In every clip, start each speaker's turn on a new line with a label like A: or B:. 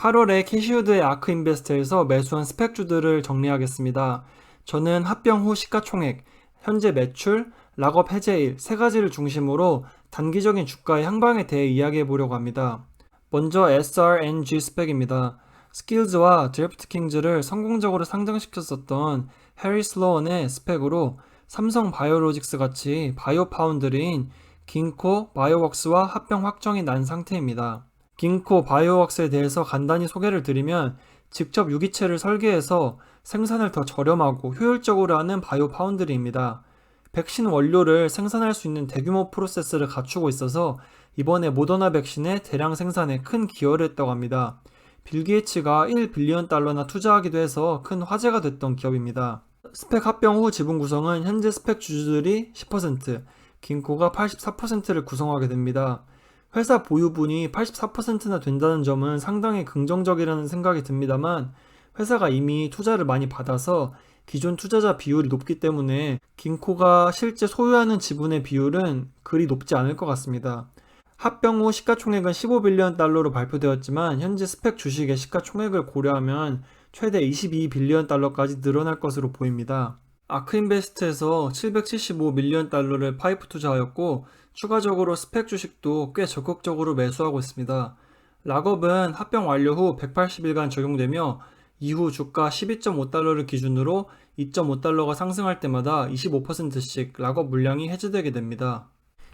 A: 8월에 캐시우드의 아크 인베스트에서 매수한 스펙주들을 정리하겠습니다. 저는 합병 후 시가총액, 현재 매출, 락업 해제일 세 가지를 중심으로 단기적인 주가의 향방에 대해 이야기해 보려고 합니다. 먼저 SRNG 스펙입니다. 스킬즈와 드래프트 킹즈를 성공적으로 상장시켰었던 해리 슬로원의 스펙으로 삼성 바이오로직스 같이 바이오 파운드리인 긴코 바이오웍스와 합병 확정이 난 상태입니다. 긴코 바이오웍스에 대해서 간단히 소개를 드리면 직접 유기체를 설계해서 생산을 더 저렴하고 효율적으로 하는 바이오 파운드리입니다. 백신 원료를 생산할 수 있는 대규모 프로세스를 갖추고 있어서 이번에 모더나 백신의 대량 생산에 큰 기여를 했다고 합니다. 빌 게이츠가 1빌리언 달러나 투자하기도 해서 큰 화제가 됐던 기업입니다. 스펙 합병 후 지분 구성은 현재 스펙 주주들이 10%, 긴코가 84%를 구성하게 됩니다. 회사 보유분이 84%나 된다는 점은 상당히 긍정적이라는 생각이 듭니다만 회사가 이미 투자를 많이 받아서 기존 투자자 비율이 높기 때문에 긴코가 실제 소유하는 지분의 비율은 그리 높지 않을 것 같습니다. 합병 후 시가총액은 15빌리언 달러로 발표되었지만 현재 스펙 주식의 시가총액을 고려하면 최대 22빌리언 달러까지 늘어날 것으로 보입니다. 아크인베스트에서 775 밀리언 달러를 파이프 투자하였고 추가적으로 스펙 주식도 꽤 적극적으로 매수하고 있습니다. 락업은 합병 완료 후 180일간 적용되며 이후 주가 12.5달러를 기준으로 2.5달러가 상승할 때마다 25%씩 락업 물량이 해제되게 됩니다.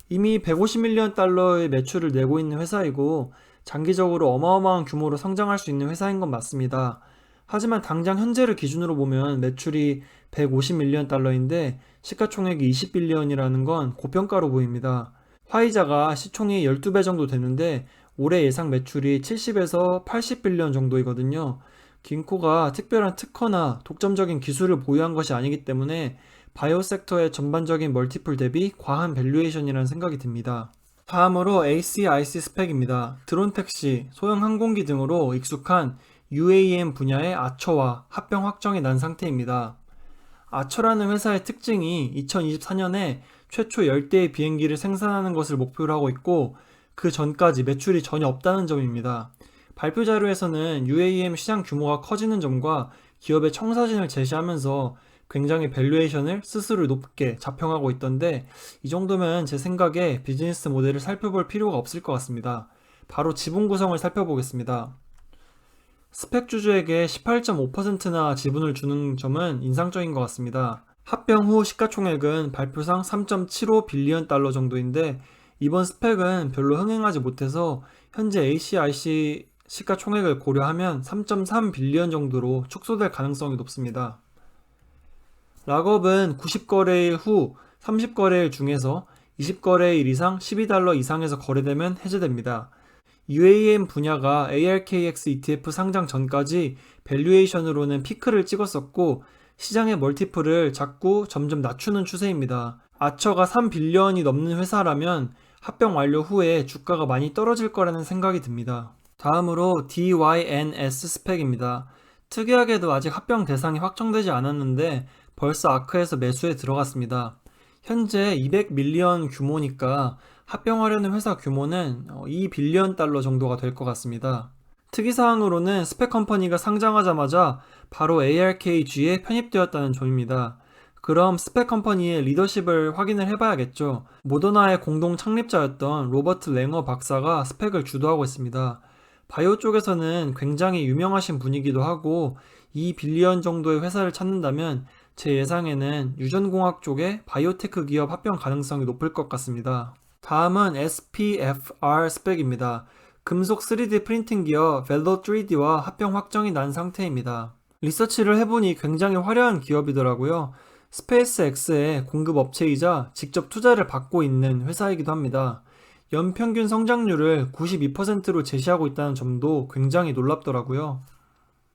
A: 이미 150밀리언 달러의 매출을 내고 있는 회사이고 장기적으로 어마어마한 규모로 성장할 수 있는 회사인 건 맞습니다. 하지만 당장 현재를 기준으로 보면 매출이 150밀리언 달러인데 시가총액이 20빌리언이라는 건 고평가로 보입니다. 화이자가 시총이 12배 정도 되는데 올해 예상 매출이 70에서 80빌리언 정도이거든요. 긴코가 특별한 특허나 독점적인 기술을 보유한 것이 아니기 때문에 바이오 섹터의 전반적인 멀티플 대비 과한 밸류에이션이라는 생각이 듭니다. 다음으로 ACIC 스펙입니다. 드론 택시, 소형 항공기 등으로 익숙한 UAM 분야의 아처와 합병 확정이 난 상태입니다. 아처라는 회사의 특징이 2024년에 최초 10대의 비행기를 생산하는 것을 목표로 하고 있고 그 전까지 매출이 전혀 없다는 점입니다. 발표 자료에서는 UAM 시장 규모가 커지는 점과 기업의 청사진을 제시하면서 굉장히 밸류에이션을 스스로 높게 자평하고 있던데 이 정도면 제 생각에 비즈니스 모델을 살펴볼 필요가 없을 것 같습니다. 바로 지분 구성을 살펴보겠습니다. 스펙 주주에게 18.5%나 지분을 주는 점은 인상적인 것 같습니다. 합병 후 시가총액은 발표상 3.75 빌리언 달러 정도인데 이번 스펙은 별로 흥행하지 못해서 현재 ACIC 시가총액을 고려하면 3.3 빌리언 정도로 축소될 가능성이 높습니다. 락업은 90거래일 후 30거래일 중에서 20거래일 이상 12달러 이상에서 거래되면 해제됩니다. UAM 분야가 ARKX ETF 상장 전까지 밸류에이션으로는 피크를 찍었었고 시장의 멀티플을 자꾸 점점 낮추는 추세입니다. 아처가 3빌리언이 넘는 회사라면 합병 완료 후에 주가가 많이 떨어질 거라는 생각이 듭니다. 다음으로 DYNS 스펙입니다. 특이하게도 아직 합병 대상이 확정되지 않았는데 벌써 아크에서 매수에 들어갔습니다. 현재 200밀리언 규모니까 합병하려는 회사 규모는 2빌리언 어, 달러 정도가 될 것 같습니다. 특이사항으로는 스펙 컴퍼니가 상장하자마자 바로 ARKG에 편입되었다는 점입니다. 그럼 스펙 컴퍼니의 리더십을 확인을 해봐야겠죠. 모더나의 공동 창립자였던 로버트 랭어 박사가 스펙을 주도하고 있습니다. 바이오 쪽에서는 굉장히 유명하신 분이기도 하고 2빌리언 정도의 회사를 찾는다면 제 예상에는 유전공학 쪽에 바이오테크 기업 합병 가능성이 높을 것 같습니다. 다음은 SPFR 스펙입니다. 금속 3D 프린팅 기업 벨로 3D와 합병 확정이 난 상태입니다. 리서치를 해보니 굉장히 화려한 기업이더라고요. 스페이스X의 공급 업체이자 직접 투자를 받고 있는 회사이기도 합니다. 연평균 성장률을 92%로 제시하고 있다는 점도 굉장히 놀랍더라고요.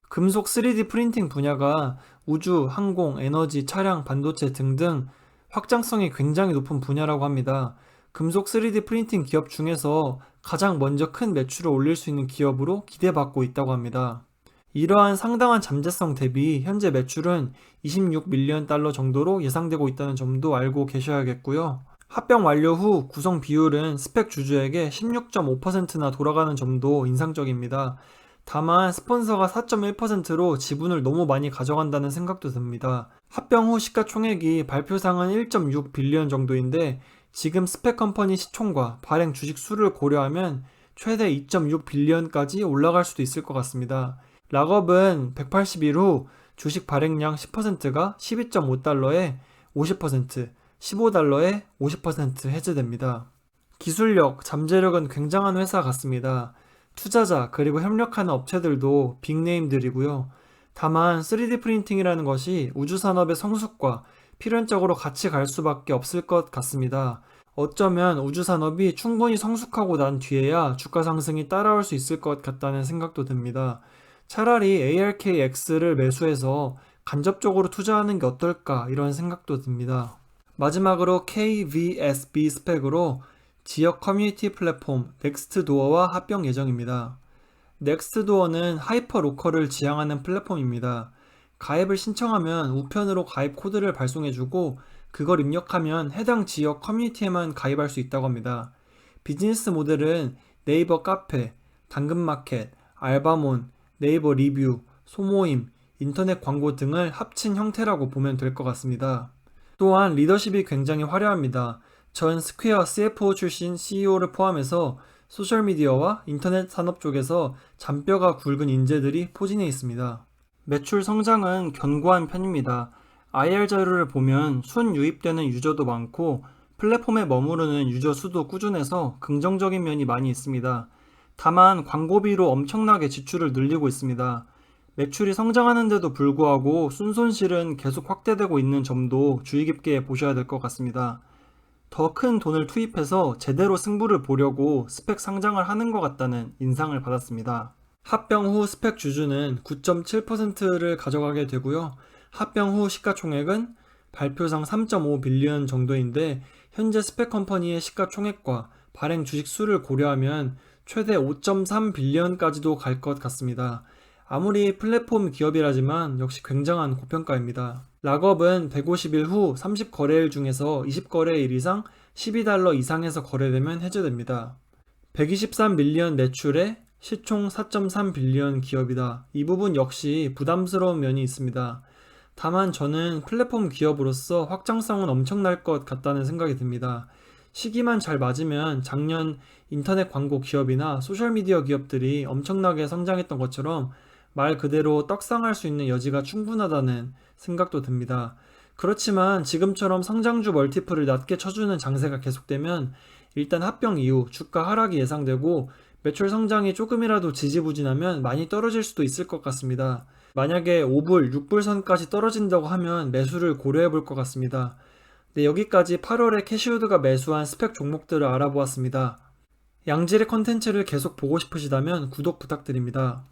A: 금속 3D 프린팅 분야가 우주, 항공, 에너지, 차량, 반도체 등등 확장성이 굉장히 높은 분야라고 합니다. 금속 3D 프린팅 기업 중에서 가장 먼저 큰 매출을 올릴 수 있는 기업으로 기대받고 있다고 합니다. 이러한 상당한 잠재성 대비 현재 매출은 26밀리언 달러 정도로 예상되고 있다는 점도 알고 계셔야겠고요. 합병 완료 후 구성 비율은 스펙 주주에게 16.5%나 돌아가는 점도 인상적입니다. 다만 스폰서가 4.1%로 지분을 너무 많이 가져간다는 생각도 듭니다. 합병 후 시가총액이 발표상은 1.6 빌리언 정도인데 지금 스펙 컴퍼니 시총과 발행 주식 수를 고려하면 최대 2.6 빌리언까지 올라갈 수도 있을 것 같습니다. 락업은 181 후 주식 발행량 10%가 12.5달러에 50%, 15달러에 50% 해제됩니다. 기술력, 잠재력은 굉장한 회사 같습니다. 투자자 그리고 협력하는 업체들도 빅네임들이고요. 다만 3D 프린팅이라는 것이 우주 산업의 성숙과 필연적으로 같이 갈 수밖에 없을 것 같습니다. 어쩌면 우주 산업이 충분히 성숙하고 난 뒤에야 주가 상승이 따라올 수 있을 것 같다는 생각도 듭니다. 차라리 ARKX를 매수해서 간접적으로 투자하는 게 어떨까 이런 생각도 듭니다. 마지막으로 KVSB 스펙으로 지역 커뮤니티 플랫폼 넥스트도어와 합병 예정입니다. 넥스트도어는 하이퍼 로컬을 지향하는 플랫폼입니다. 가입을 신청하면 우편으로 가입 코드를 발송해주고 그걸 입력하면 해당 지역 커뮤니티에만 가입할 수 있다고 합니다. 비즈니스 모델은 네이버 카페, 당근마켓, 알바몬, 네이버 리뷰, 소모임, 인터넷 광고 등을 합친 형태라고 보면 될 것 같습니다. 또한 리더십이 굉장히 화려합니다. 전 스퀘어 CFO 출신 CEO를 포함해서 소셜미디어와 인터넷 산업 쪽에서 잔뼈가 굵은 인재들이 포진해 있습니다. 매출 성장은 견고한 편입니다. IR 자료를 보면 순 유입되는 유저도 많고 플랫폼에 머무르는 유저 수도 꾸준해서 긍정적인 면이 많이 있습니다. 다만 광고비로 엄청나게 지출을 늘리고 있습니다. 매출이 성장하는데도 불구하고 순손실은 계속 확대되고 있는 점도 주의 깊게 보셔야 될 것 같습니다. 더 큰 돈을 투입해서 제대로 승부를 보려고 스펙 상장을 하는 것 같다는 인상을 받았습니다. 합병 후 스펙 주주는 9.7%를 가져가게 되고요. 합병 후 시가총액은 발표상 3.5 빌리언 정도인데 현재 스펙 컴퍼니의 시가총액과 발행 주식 수를 고려하면 최대 5.3 빌리언까지도 갈 것 같습니다. 아무리 플랫폼 기업이라지만 역시 굉장한 고평가입니다. 락업은 150일 후 30거래일 중에서 20거래일 이상 12달러 이상에서 거래되면 해제됩니다. 123 밀리언 매출에 시총 4.3 빌리언 기업이다. 이 부분 역시 부담스러운 면이 있습니다. 다만 저는 플랫폼 기업으로서 확장성은 엄청날 것 같다는 생각이 듭니다. 시기만 잘 맞으면 작년 인터넷 광고 기업이나 소셜미디어 기업들이 엄청나게 성장했던 것처럼 말 그대로 떡상할 수 있는 여지가 충분하다는 생각도 듭니다. 그렇지만 지금처럼 성장주 멀티플을 낮게 쳐주는 장세가 계속되면 일단 합병 이후 주가 하락이 예상되고 매출 성장이 조금이라도 지지부진하면 많이 떨어질 수도 있을 것 같습니다. 만약에 5불, 6불 선까지 떨어진다고 하면 매수를 고려해 볼 것 같습니다. 네, 여기까지 8월에 캐시우드가 매수한 스펙 종목들을 알아보았습니다. 양질의 컨텐츠를 계속 보고 싶으시다면 구독 부탁드립니다.